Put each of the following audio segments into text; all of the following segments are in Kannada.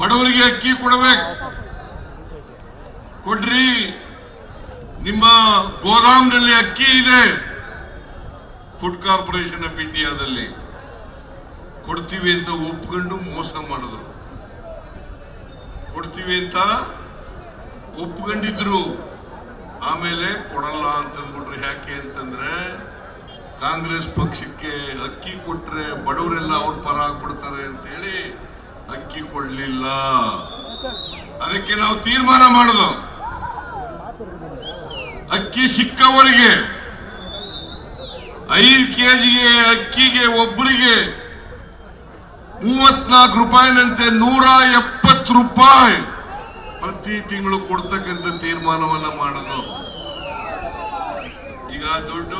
ಬಡವರಿಗೆ ಅಕ್ಕಿ ಕೊಡಬೇಕು. ಕೊಡ್ರಿ. ನಿಮ್ಮ ಗೋದಾಮ್ನಲ್ಲಿ ಅಕ್ಕಿ ಇದೆ. ಫುಡ್ ಕಾರ್ಪೊರೇಷನ್ ಆಫ್ ಇಂಡಿಯಾದಲ್ಲಿ ಕೊಡ್ತೀವಿ ಅಂತ ಒಪ್ಕೊಂಡು ಮೋಸ ಮಾಡಿದ್ರು. ಕೊಡ್ತೀವಿ ಅಂತ ಒಪ್ಕೊಂಡಿದ್ರು. ಆಮೇಲೆ ಕೊಡಲ್ಲ ಅಂತಂದ್ಬಿಟ್ರು ಯಾಕೆ ಅಂತಂದ್ರೆ ಕಾಂಗ್ರೆಸ್ ಪಕ್ಷಕ್ಕೆ ಅಕ್ಕಿ ಕೊಟ್ರೆ ಬಡವರೆಲ್ಲ ಅವ್ರ ಪರ ಆಗ್ಬಿಡ್ತಾರೆ ಅಂತೇಳಿ ಅಕ್ಕಿ ಕೊಡ್ಲಿಲ್ಲ. ಅದಕ್ಕೆ ನಾವು ತೀರ್ಮಾನ ಮಾಡುದು. ಅಕ್ಕಿ ಸಿಕ್ಕವರಿಗೆ ಐದು ಕೆಜಿಗೆ ಅಕ್ಕಿಗೆ ಒಬ್ಬರಿಗೆ ಮೂವತ್ನಾಲ್ಕು ರೂಪಾಯಿನಂತೆ ನೂರ ಎಪ್ಪತ್ತು ರೂಪಾಯಿ ಪ್ರತಿ ತಿಂಗಳು ಕೊಡ್ತಕ್ಕಂಥ ತೀರ್ಮಾನವನ್ನ ಮಾಡೋದು. ಈಗ ದೊಡ್ಡ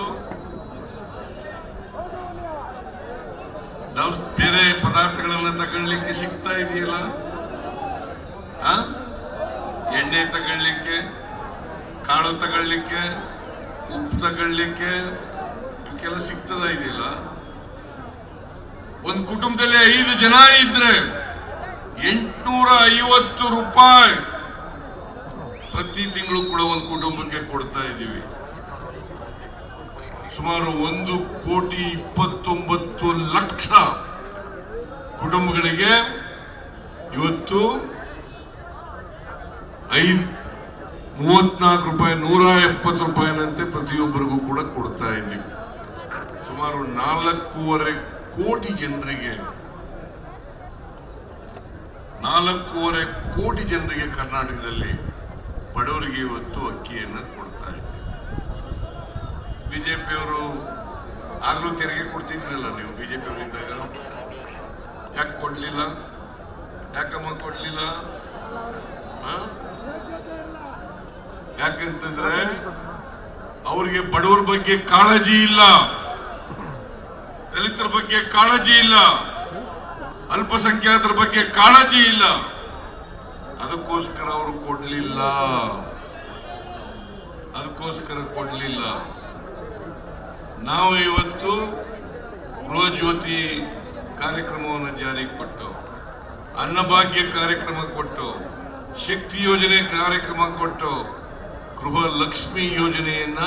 ನಾವು ಬೇರೆ ಪದಾರ್ಥಗಳನ್ನ ತಗೊಳ್ಳಿಕ್ಕೆ ಸಿಗ್ತಾ ಇದೆಯಲ್ಲ? ಆ? ಎಣ್ಣೆ ತಗೊಳ್ಳಿಕ್ಕೆ, ಕಾಳು ತಗೊಳ್ಳಿಕ್ಕೆ, ಉಪ್ಪು ತಗೊಳ್ಳಿಕ್ಕೆ ಇವಕ್ಕೆಲ್ಲ ಸಿಗ್ತದ ಇದೆಯಲ್ಲ? ಒಂದು ಕುಟುಂಬದಲ್ಲಿ ಐದು ಜನ ಇದ್ರೆ ಎಂಟುನೂರ ಐವತ್ತು ರೂಪಾಯಿ ಪ್ರತಿ ತಿಂಗಳು ಕೂಡ ಒಂದು ಕುಟುಂಬಕ್ಕೆ ಕೊಡ್ತಾ ಇದ್ದೀವಿ ಸುಮಾರು ಒಂದು ಕೋಟಿ ಇಪ್ಪತ್ತೊಂಬತ್ತು ಲಕ್ಷ ಕುಟುಂಬಗಳಿಗೆ ಇವತ್ತು ಐದು ಮೂವತ್ನಾಲ್ಕು ರೂಪಾಯಿ ನೂರ ಎಪ್ಪತ್ತು ರೂಪಾಯಿನಂತೆ ಪ್ರತಿಯೊಬ್ಬರಿಗೂ ಕೂಡ ಕೊಡ್ತಾ ಇದ್ದೀವಿ. ಸುಮಾರು ನಾಲ್ಕೂವರೆ ಕೋಟಿ ಜನರಿಗೆ, ನಾಲ್ಕೂವರೆ ಕೋಟಿ ಜನರಿಗೆ ಕರ್ನಾಟಕದಲ್ಲಿ ಬಡವರಿಗೆ ಇವತ್ತು ಅಕ್ಕಿಯನ್ನು ಕೊಡ್ತಾ ಇದ್ದೀವಿ. ಬಿಜೆಪಿಯವರು ಆಗಲೂ ತೆರಿಗೆ ಕೊಡ್ತಿದ್ರಲ್ಲ ನೀವು ಬಿಜೆಪಿಯವರು ಇದ್ದಾಗ? ಯಾಕೆ ಕೊಡಲಿಲ್ಲ? ಯಾಕಮ್ಮ ಕೊಡ್ಲಿಲ್ಲ? ಯಾಕಂತಂದ್ರೆ ಅವ್ರಿಗೆ ಬಡವರ ಬಗ್ಗೆ ಕಾಳಜಿ ಇಲ್ಲ. ದಲಿತರ ಬಗ್ಗೆ ಕಾಳಜಿ ಇಲ್ಲ. ಅಲ್ಪಸಂಖ್ಯಾತರ ಬಗ್ಗೆ ಕಾಳಜಿ ಇಲ್ಲ. ಅದಕ್ಕೋಸ್ಕರ ಅವರು ಕೊಡ್ಲಿಲ್ಲ. ಅದಕ್ಕೋಸ್ಕರ ಕೊಡ್ಲಿಲ್ಲ. ನಾವು ಇವತ್ತು ಗೃಹ ಜ್ಯೋತಿ ಕಾರ್ಯಕ್ರಮವನ್ನು ಜಾರಿಗೆ ಕೊಟ್ಟು, ಅನ್ನಭಾಗ್ಯ ಕಾರ್ಯಕ್ರಮ ಕೊಟ್ಟು, ಶಕ್ತಿ ಯೋಜನೆ ಕಾರ್ಯಕ್ರಮ ಕೊಟ್ಟು ಗೃಹ ಲಕ್ಷ್ಮಿ ಯೋಜನೆಯನ್ನ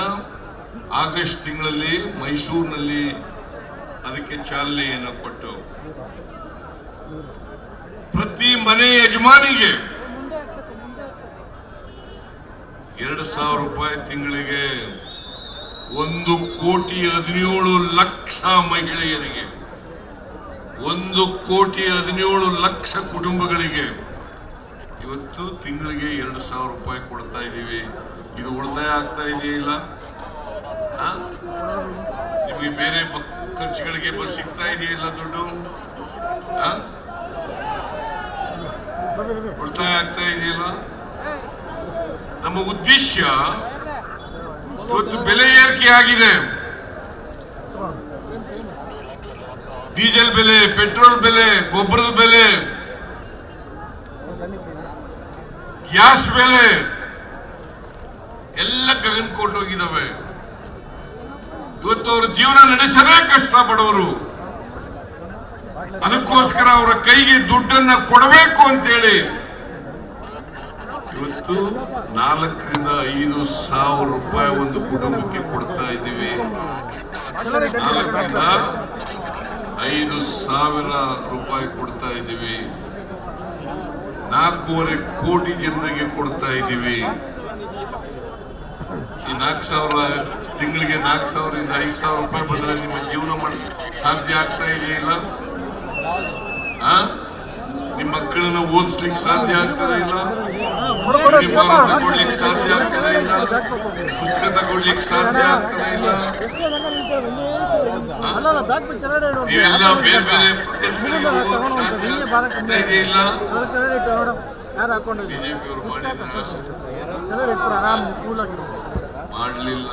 ಆಗಸ್ಟ್ ತಿಂಗಳಲ್ಲಿ ಮೈಸೂರಿನಲ್ಲಿ ಅದಕ್ಕೆ ಚಾಲನೆಯನ್ನು ಕೊಟ್ಟು ಪ್ರತಿ ಮನೆ ಯಜಮಾನಿಗೆ ಎರಡು ಸಾವಿರ ರೂಪಾಯಿ ತಿಂಗಳಿಗೆ ಒಂದು ಕೋಟಿ ಹದಿನೇಳು ಲಕ್ಷ ಮಹಿಳೆಯರಿಗೆ, ಒಂದು ಕೋಟಿ ಹದಿನೇಳು ಲಕ್ಷ ಕುಟುಂಬಗಳಿಗೆ ಇವತ್ತು ತಿಂಗಳಿಗೆ ಎರಡು ಸಾವಿರ ರೂಪಾಯಿ ಕೊಡ್ತಾ ಇದ್ದೀವಿ. ಇದು ಉಳಿತಾಯ ಆಗ್ತಾ ಇದೆಯಾ? ನಿಮಗೆ ಬೇರೆ ಖರ್ಚುಗಳಿಗೆ ಬಸ್ ಸಿಗ್ತಾ ಇದೆಯಾ ಇಲ್ಲ ದುಡ್ಡು? ಉಳಿತಾಯ ಆಗ್ತಾ ಇದೆಯಲ್ಲ ನಮ್ಮ ಉದ್ದೇಶ ಇವತ್ತು ಬೆಲೆ ಏರಿಕೆ ಆಗಿದೆ ಡೀಸೆಲ್ ಬೆಲೆ, ಪೆಟ್ರೋಲ್ ಬೆಲೆ, ಗೊಬ್ಬರದ ಬೆಲೆ, ಗ್ಯಾಸ್ ಬೆಲೆ ಹೋಗಿದಾವೆ ಇವತ್ತು ಅವ್ರ ಜೀವನ ನಡೆಸದೇ ಕಷ್ಟ ಪಡೋರು ಅದಕ್ಕೋಸ್ಕರ ಅವರ ಕೈಗೆ ದುಡ್ಡನ್ನ ಕೊಡಬೇಕು ಅಂತೇಳಿ. ಇವತ್ತು ನಾಲ್ಕರಿಂದ ಐದು ಸಾವಿರ ರೂಪಾಯಿ ಒಂದು ಕುಟುಂಬಕ್ಕೆ ಕೊಡ್ತಾ ಇದ್ದೀವಿ. ನಾಲ್ಕರಿಂದ ಐದು ಸಾವಿರ ರೂಪಾಯಿ ಕೊಡ್ತಾ ಇದ್ದೀವಿ. ನಾಲ್ಕೂವರೆ ಕೋಟಿ ಜನರಿಗೆ ಕೊಡ್ತಾ ಇದ್ದೀವಿ. ಈ ನಾಲ್ಕು ಸಾವಿರ ತಿಂಗಳಿಗೆ ನಾಲ್ಕು ಸಾವಿರದಿಂದ ಐದು ಸಾವಿರ ರೂಪಾಯಿ ಬಂದರೆ ನಿಮ್ಮ ಜೀವನ ಮಾಡಿ ಸಾಧ್ಯ ಆಗ್ತಾ ಇದೆಯಿಲ್ಲ ಆ? ನಿಮ್ಮ ಮಕ್ಕಳನ್ನ ಓದಿಸ್ಲಿಕ್ಕೆ ಸಾಧ್ಯ ಆಗ್ತದೆ ಇಲ್ಲ? ತಗೊಳ್ಲಿಕ್ಕೆ ಸಾಧ್ಯ ಆಗ್ತದೆ ಇಲ್ಲ? ಪುಸ್ತಕ ತಗೊಳ್ಲಿಕ್ಕೆ ಸಾಧ್ಯ ಆಗ್ತದೆ ಇಲ್ಲ. ನೀವೆಲ್ಲ ಬೇರೆ ಬೇರೆ ಪ್ರದೇಶಗಳಿಗೆ ಹೋಗಕ್ಕೆ ಸಾಧ್ಯ ಆಗ್ತಾ ಇದೆಯಿಲ್ಲ ಬಿಜೆಪಿಯವರು ಮಾಡಿದ್ರ ஆடலில்